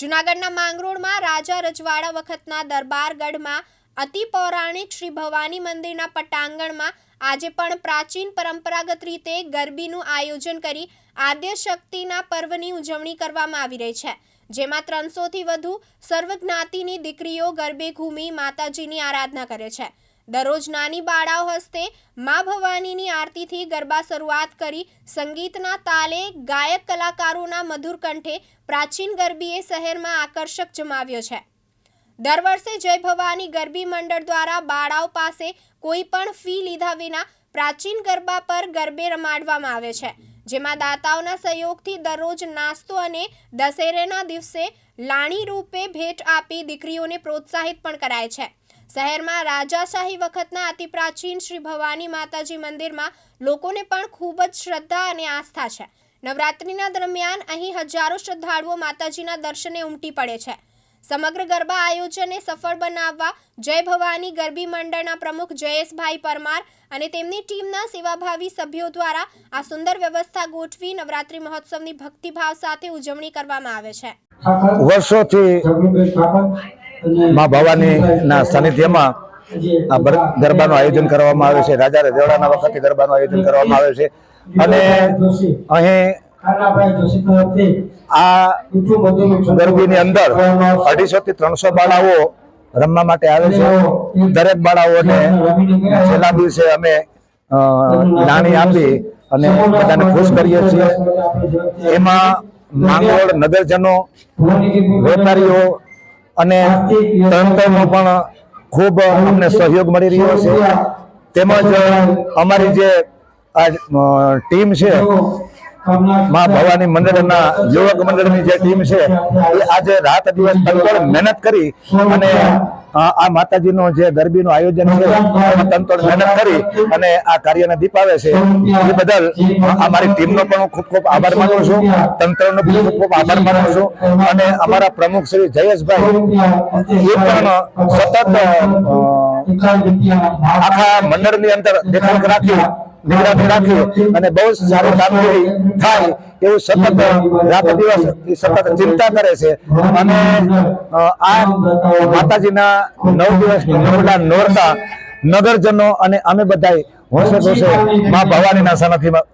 જૂનાગઢના માંગરોળમાં રાજા રજવાડા વખતના દરબારગઢમાં અતિ પૌરાણિક શ્રી ભવાની મંદિરના પટાંગણમાં આજે પણ પ્રાચીન પરંપરાગત રીતે ગરબીનું આયોજન કરી આદ્ય શક્તિના પર્વની ઉજવણી કરવામાં આવી રહી છે, જેમાં ત્રણસોથી વધુ સર્વજ્ઞાતિની દીકરીઓ ગરબે ઘૂમી માતાજીની આરાધના કરે છે. દરરોજ નાની બાળાઓ હસ્તે મા ભવાનીની આરતીથી ગરબા શરૂઆત કરી સંગીતના તાલે ગાયક કલાકારોના મધુર કંઠે પ્રાચીન ગરબીએ શહેરમાં આકર્ષક જમાવ્યો છે. દર વર્ષે જય ભવાની ગરબી મંડળ દ્વારા બાળાઓ પાસે કોઈ પણ ફી લીધા વિના પ્રાચીન ગરબા પર ગરબે રમાડવામાં આવે છે, જેમાં દાતાઓના સહયોગથી દરરોજ નાસ્તો અને દશેરેના દિવસે લાણી રૂપે ભેટ આપી દીકરીઓને પ્રોત્સાહિત પણ કરાય છે. શહેરમાં રાજાશાહી વખતના અતિ પ્રાચીન શ્રી ભવાની માતાજી મંદિરમાં લોકોને પણ ખૂબ જ શ્રદ્ધા અને આસ્થા છે. નવરાત્રિના દરમિયાન અહીં હજારો શ્રદ્ધાળુઓ માતાજીના દર્શને ઉમટી પડે છે. સમગ્ર ગરબા આયોજનને સફળ બનાવવા જય ભવાની ગરબી મંડળના પ્રમુખ જયેશભાઈ પરમાર અને તેમની ટીમના સેવાભાવી સભ્યો દ્વારા આ સુંદર વ્યવસ્થા ગોઠવી નવરાત્રિ મહોત્સવની ભક્તિભાવ સાથે ઉજવણી કરવામાં આવે છે. વર્ષોથી માં ભવાનીના સાનિધ્યમાં આ ગરબાનું આયોજન કરવામાં આવે છે. રાજા રજવાડાના વખતે ગરબાનું આયોજન કરવામાં આવે છે. અને અહીં આ ગરબીની અંદર અઢીસો થી ત્રણસો બાળાઓ રમવા માટે આવે છે. દરેક બાળાઓને છેલ્લા દિવસે અમે નાણી આપી અને બધાને ખુશ કરીએ છીએ. એમાં માંગોળ નગરજનો, વેપારીઓ અને તંત્રનો પણ ખૂબ અમને સહયોગ મળી રહ્યો છે. તેમજ અમારી જે આ ટીમ છે, માં ભવાની મંડળના યુવક મંડળની જે ટીમ છે, એ આજે રાત દિવસ મહેનત કરી અને આ માતાજીનો જે ગરબીનું આયોજન છે મહેનત કરી અને આ કાર્યને દીપાવે છે. એ બદલ અમારી ટીમનો પણ હું ખૂબ ખૂબ આભાર માનું છું. તંત્રનો પણ ખૂબ ખૂબ આભાર માનું છું. અને અમારા પ્રમુખ શ્રી જયેશભાઈ એ પણ સતત આખા મંડળની અંદર દેખરેખ રાખી નિગરાની રાખી અને બહુ સારી કામગીરી થાય એવું સતત રાત દિવસ સતત ચિંતા કરે છે. અને આ માતાજીના નવ દિવસ નવડા નોરતા નગરજનો અને અમે બધા હોશે હોશે મા ભવાનીના સનથીમાં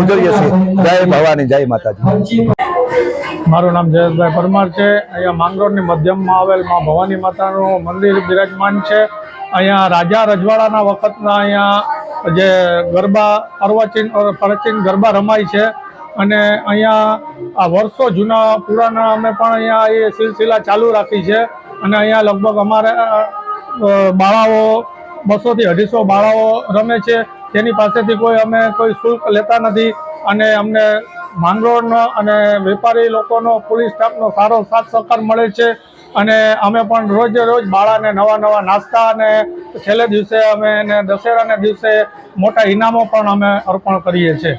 ઉજવીએ છીએ. જય ભવાની જય માતાજી. મારું નામ જયેશભાઈ પરમાર છે. અહીંયા માંગરોળની મધ્યમમાં આવેલ મા ભવાની માતાનું મંદિર બિરાજમાન છે. અહીંયા રાજા રજવાડાના વખતના અહીંયા જે ગરબા અર્વાચીન પ્રાચીન ગરબા રમાય છે. અને અહીંયા આ વર્ષો જૂના પુરાના અમે પણ અહીંયા એ સિલસિલા ચાલુ રાખી છે. અને અહીંયા લગભગ અમારે બાળાઓ બસોથી અઢીસો બાળાઓ રમે છે. તેની પાસેથી કોઈ અમે કોઈ શુલ્ક લેતા નથી. અને અમને માંગરોળનો અને વેપારી લોકોનો, પોલીસ સ્ટાફનો સારો સાથ સહકાર મળે છે. અને અમે પણ રોજે રોજ બાળાને નવા નવા નાસ્તા અને છેલ્લે દિવસે અમે એને દશેરાના દિવસે મોટા ઇનામો પણ અમે અર્પણ કરીએ છીએ.